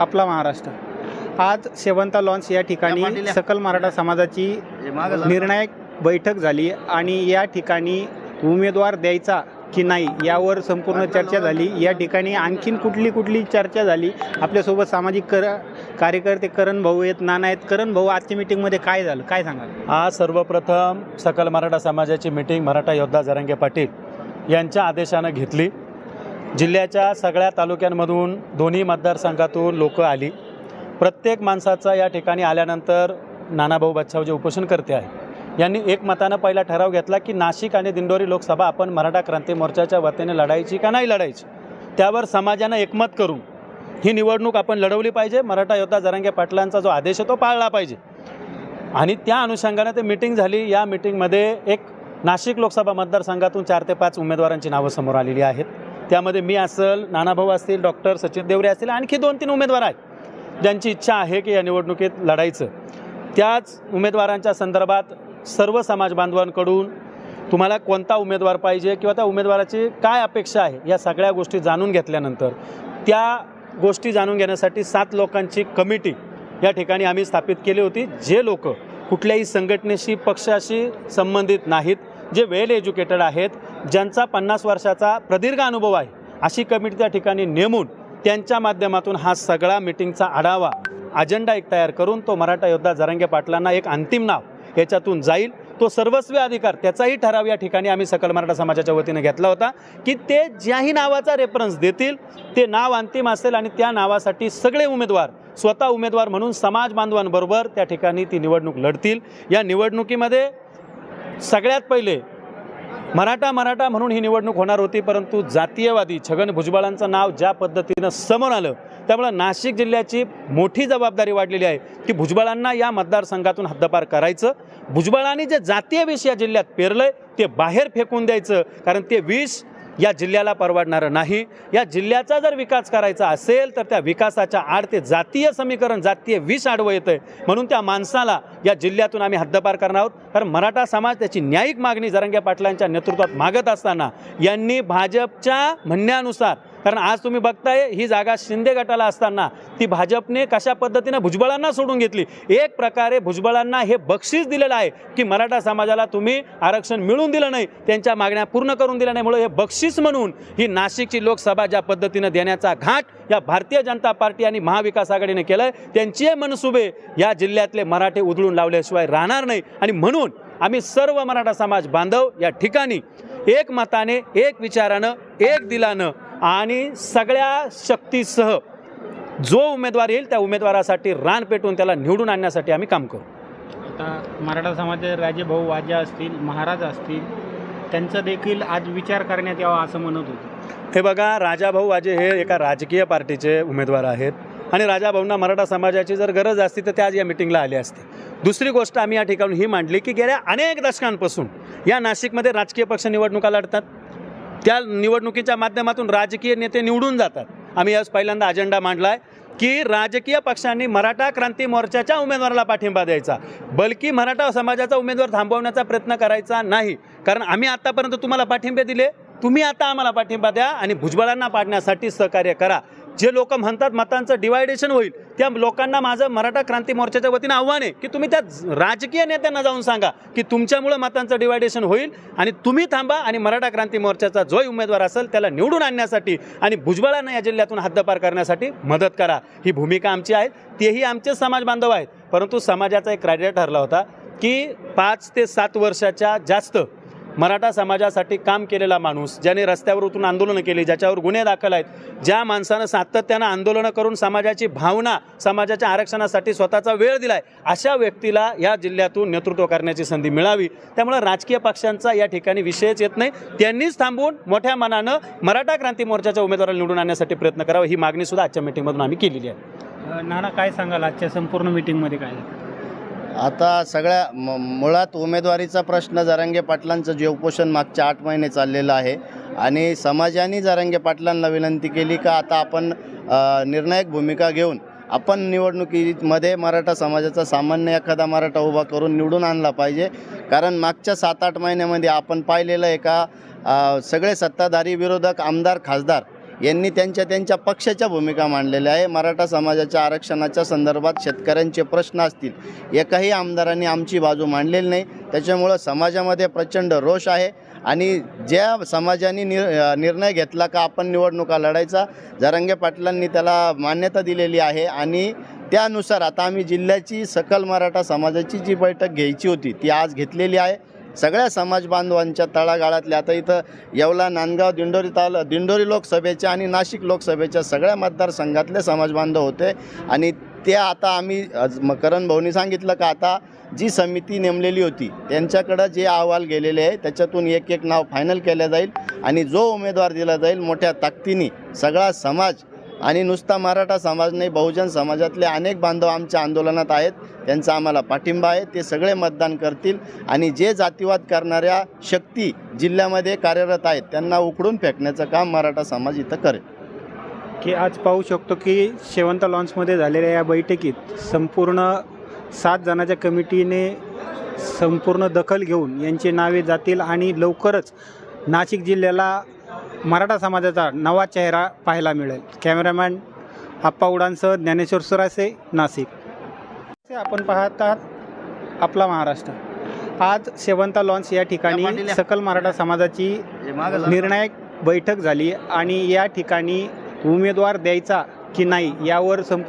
आपला महाराष्ट्र. आज शेवंता लॉन्स या ठिकाणी सकल मराठा समाजाची निर्णायक बैठक झाली आणि या ठिकाणी उमेदवार द्यायचा की नाही यावर संपूर्ण चर्चा झाली. या ठिकाणी आणखीन कुठली कुठली चर्चा झाली? आपल्यासोबत सामाजिक कर कार्यकर्ते करण भाऊ आहेत नाना आहेत. करण भाऊ आजच्या मिटिंगमध्ये काय झालं? काय सांगाल? आज सर्वप्रथम सकल मराठा समाजाची मिटिंग मराठा योद्धा जरांगे पाटील यांच्या आदेशानं घेतली. जिल्ह्याच्या सगळ्या तालुक्यांमधून दोन्ही मतदारसंघातून लोक आली. प्रत्येक माणसाचा या ठिकाणी आल्यानंतर नानाभाऊ बच्छाव जे उपोषण करते आहे यांनी एक मतानं पहिला ठराव घेतला की नाशिक आणि दिंडोरी लोकसभा आपण मराठा क्रांती मोर्चाच्या वतीने लढायची का नाही लढायची? त्यावर समाजानं एकमत करून ही निवडणूक आपण लढवली पाहिजे. मराठा योद्धा जरांगे पाटलांचा जो आदेश आहे तो पाळला पाहिजे. आणि त्या अनुषंगाने ते मिटिंग झाली. या मिटिंगमध्ये एक नाशिक लोकसभा मतदारसंघातून चार ते पाच उमेदवारांची नावं समोर आलेली आहेत. त्यामध्ये मी असेल नानाभाऊ असतील डॉक्टर सचिन देवरे असतील आणखी दोन तीन उमेदवार आहेत ज्यांची इच्छा आहे की या निवडणुकीत लढायचं. त्याच उमेदवारांच्या संदर्भात सर्व समाज बांधवांकडून तुम्हाला कोणता उमेदवार पाहिजे किंवा त्या उमेदवाराची काय अपेक्षा आहे या सगळ्या गोष्टी जाणून घेतल्यानंतर त्या गोष्टी जाणून घेण्यासाठी सात लोकांची कमिटी या ठिकाणी आम्ही स्थापित केली होती. जे लोक कुठल्याही संघटनेशी पक्षाशी संबंधित नाहीत जे वेल एज्युकेटेड आहेत ज्यांचा पन्नास वर्षाचा प्रदीर्घ अनुभव आहे अशी कमिटी त्या ठिकाणी नेमून त्यांच्या माध्यमातून हा सगळा मिटिंगचा आढावा अजेंडा एक तयार करून तो मराठा योद्धा जरंगे पाटलांना एक अंतिम नाव याच्यातून जाईल. तो सर्वस्वी अधिकार त्याचाही ठराव या ठिकाणी आम्ही सकल मराठा समाजाच्या वतीने घेतला होता की ते ज्याही नावाचा रेफरन्स देतील ते नाव अंतिम असेल आणि त्या नावासाठी सगळे उमेदवार स्वतः उमेदवार म्हणून समाज बांधवांबरोबर त्या ठिकाणी ती निवडणूक लढतील. या निवडणुकीमध्ये सगळ्यात पहिले मराठा मराठा म्हणून ही निवडणूक होणार होती परंतु जातीयवादी छगन भुजबळांचं नाव ज्या पद्धतीनं समोर आलं त्यामुळं नाशिक जिल्ह्याची मोठी जबाबदारी वाढलेली आहे की भुजबळांना या मतदारसंघातून हद्दपार करायचं. भुजबळांनी जे जातीय विष या जिल्ह्यात पेरलं ते बाहेर फेकून द्यायचं कारण ते विष या जिल्ह्याला परवडणारं नाही. या जिल्ह्याचा जर विकास करायचा असेल तर त्या विकासाच्या आड ते जातीय समीकरण जातीय विष आडवं येतं आहे म्हणून त्या माणसाला या जिल्ह्यातून आम्ही हद्दपार करणार आहोत. कारण मराठा समाज त्याची न्यायिक मागणी जरंग्या पाटलांच्या नेतृत्वात मागत असताना यांनी भाजपच्या म्हणण्यानुसार कारण आज तुम्ही बघताय ही जागा शिंदे गटाला असताना ती भाजपने कशा पद्धतीनं भुजबळांना सोडून घेतली? एक प्रकारे भुजबळांना हे बक्षीस दिलेलं आहे की मराठा समाजाला तुम्ही आरक्षण मिळून दिलं नाही त्यांच्या मागण्या पूर्ण करून दिल्या नाही. म्हणून हे बक्षीस म्हणून ही नाशिकची लोकसभा ज्या पद्धतीनं देण्याचा घाट या भारतीय जनता पार्टी आणि महाविकास आघाडीने केलं आहे त्यांचे मनसुबे या जिल्ह्यातले मराठे उधळून लावल्याशिवाय राहणार नाही. आणि म्हणून आम्ही सर्व मराठा समाज बांधव या ठिकाणी एक मताने एक विचारानं एक दिलानं आणि सगळ्या शक्तीसह जो उमेदवार येईल त्या उमेदवारासाठी रान पेटून त्याला निवडून आणण्यासाठी आम्ही काम करू. आता मराठा समाजाचे राजेभाऊ वाजा असतील महाराज असतील त्यांचा देखील आज विचार करण्यात यावा असं म्हणत होते. हे बघा राजाभाऊ वाजे हे एका राजकीय पार्टीचे उमेदवार आहेत. आणि राजाभाऊंना मराठा समाजाची जर गरज असती तर ते आज या मिटिंगला आले असते. दुसरी गोष्ट आम्ही या ठिकाणी ही मांडली की गेल्या अनेक दशकांपासून या नाशिकमध्ये राजकीय पक्ष निवडणुका लढतात. त्या निवडणुकीच्या माध्यमातून राजकीय नेते निवडून जातात. आम्ही आज पहिल्यांदा अजेंडा मांडला आहे की राजकीय पक्षांनी मराठा क्रांती मोर्चाच्या उमेदवाराला पाठिंबा द्यायचा. बलकी मराठा समाजाचा उमेदवार थांबवण्याचा प्रयत्न करायचा नाही. कारण आम्ही आत्तापर्यंत तुम्हाला पाठिंबे दिले. तुम्ही आता आम्हाला पाठिंबा द्या आणि भुजबळांना पाडण्यासाठी सहकार्य करा. जे लोक म्हणतात मतांचं डिवायडेशन होईल त्या लोकांना माझं मराठा क्रांती मोर्चाच्या वतीनं आव्हान आहे की तुम्ही त्या राजकीय नेत्यांना जाऊन सांगा की तुमच्यामुळं मतांचं डिवायडेशन होईल आणि तुम्ही थांबा आणि मराठा क्रांती मोर्चाचा जो उमेदवार असेल त्याला निवडून आणण्यासाठी आणि भुजबळांना या जिल्ह्यातून हद्दपार करण्यासाठी मदत करा. ही भूमिका आमची आहे तेही आमचे समाज बांधव आहेत परंतु समाजाचा एक क्रायटेरिया ठरला होता की पाच ते सात वर्षाच्या जास्त मराठा समाजासाठी काम केलेला माणूस ज्याने रस्त्यावर उतरून आंदोलनं केली ज्याच्यावर गुन्हे दाखल आहेत ज्या माणसानं सातत्यानं आंदोलनं करून समाजाची भावना समाजाच्या आरक्षणासाठी स्वतःचा वेळ दिलाय अशा व्यक्तीला या जिल्ह्यातून नेतृत्व करण्याची संधी मिळावी. त्यामुळे राजकीय पक्षांचा या ठिकाणी विषयच येत नाही. त्यांनीच थांबून मोठ्या मनानं मराठा क्रांती मोर्चाच्या उमेदवाराला निवडून आणण्यासाठी प्रयत्न करावा ही मागणीसुद्धा आजच्या मिटिंगमधून आम्ही केलेली आहे. नाना काय सांगाल? आजच्या संपूर्ण मिटिंगमध्ये काय झालं? आता सगळ्या म मुळात उमेदवारीचा प्रश्न जरांगे पाटलांचं जीवपोषण मागच्या आठ महिने चाललेलं आहे आणि समाजाने जरांगे पाटलांना विनंती केली का आता आपण निर्णायक भूमिका घेऊन आपण निवडणुकीमध्ये मराठा समाजाचा सामान्य एखादा मराठा उभा करून निवडून आणला पाहिजे. कारण मागच्या सात आठ महिन्यामध्ये आपण पाहिलेलं आहे का सगळे सत्ताधारी विरोधक आमदार खासदार यांनी त्यांच्या त्यांच्या पक्षाच्या भूमिका मांडलेल्या आहे. मराठा समाजाच्या आरक्षणाच्या संदर्भात शेतकऱ्यांचे प्रश्न असतील एकाही आमदारांनी आमची बाजू मांडलेली नाही. त्याच्यामुळं समाजामध्ये प्रचंड रोष आहे. आणि ज्या समाजाने निर निर्णय घेतला का आपण निवडणुका लढायचा जरांगे पाटलांनी त्याला मान्यता दिलेली आहे. आणि त्यानुसार आता आम्ही जिल्ह्याची सकल मराठा समाजाची जी बैठक घ्यायची होती ती आज घेतलेली आहे. सगळ्या समाज बांधवांच्या तळागाळातल्या. आता इथं येवला नांदगाव दिंडोरी ताल दिंडोरी लोकसभेच्या आणि नाशिक लोकसभेच्या सगळ्या मतदारसंघातले समाज बांधव होते. आणि ते आता आम्ही म- करण भाऊनी सांगितलं का आता जी समिती नेमलेली होती त्यांच्याकडं जे अहवाल गेलेले आहे त्याच्यातून एक एक नाव फायनल केलं जाईल. आणि जो उमेदवार दिला जाईल मोठ्या ताकदीने सगळा समाज आणि नुसता मराठा समाज नाही बहुजन समाजातले अनेक बांधव आमच्या आंदोलनात आहेत. त्यांचा आम्हाला पाठिंबा आहे. ते सगळे मतदान करतील आणि जे जातीवाद करणाऱ्या शक्ती जिल्ह्यामध्ये कार्यरत आहेत त्यांना उकडून फेकण्याचं काम मराठा समाज इथं करेल. की आज पाहू शकतो की शेवंत लॉन्समध्ये झालेल्या या बैठकीत संपूर्ण सात जणाच्या कमिटीने संपूर्ण दखल घेऊन यांची नावे जातील आणि लवकरच नाशिक जिल्ह्याला मराठा समाजाचा नवा चेहरा पाहायला मिळेल. कॅमेरामॅन आप्पा उडांसह ज्ञानेश्वर सुरासे नाशिक. आपण पाहत आहात आपला महाराष्ट्र. आज शेवंता लॉन्स या ठिकाणी सकल मराठा समाजाची निर्णायक बैठक झाली आणि या ठिकाणी उमेदवार द्यायचा की नाही यावर संपूर्ण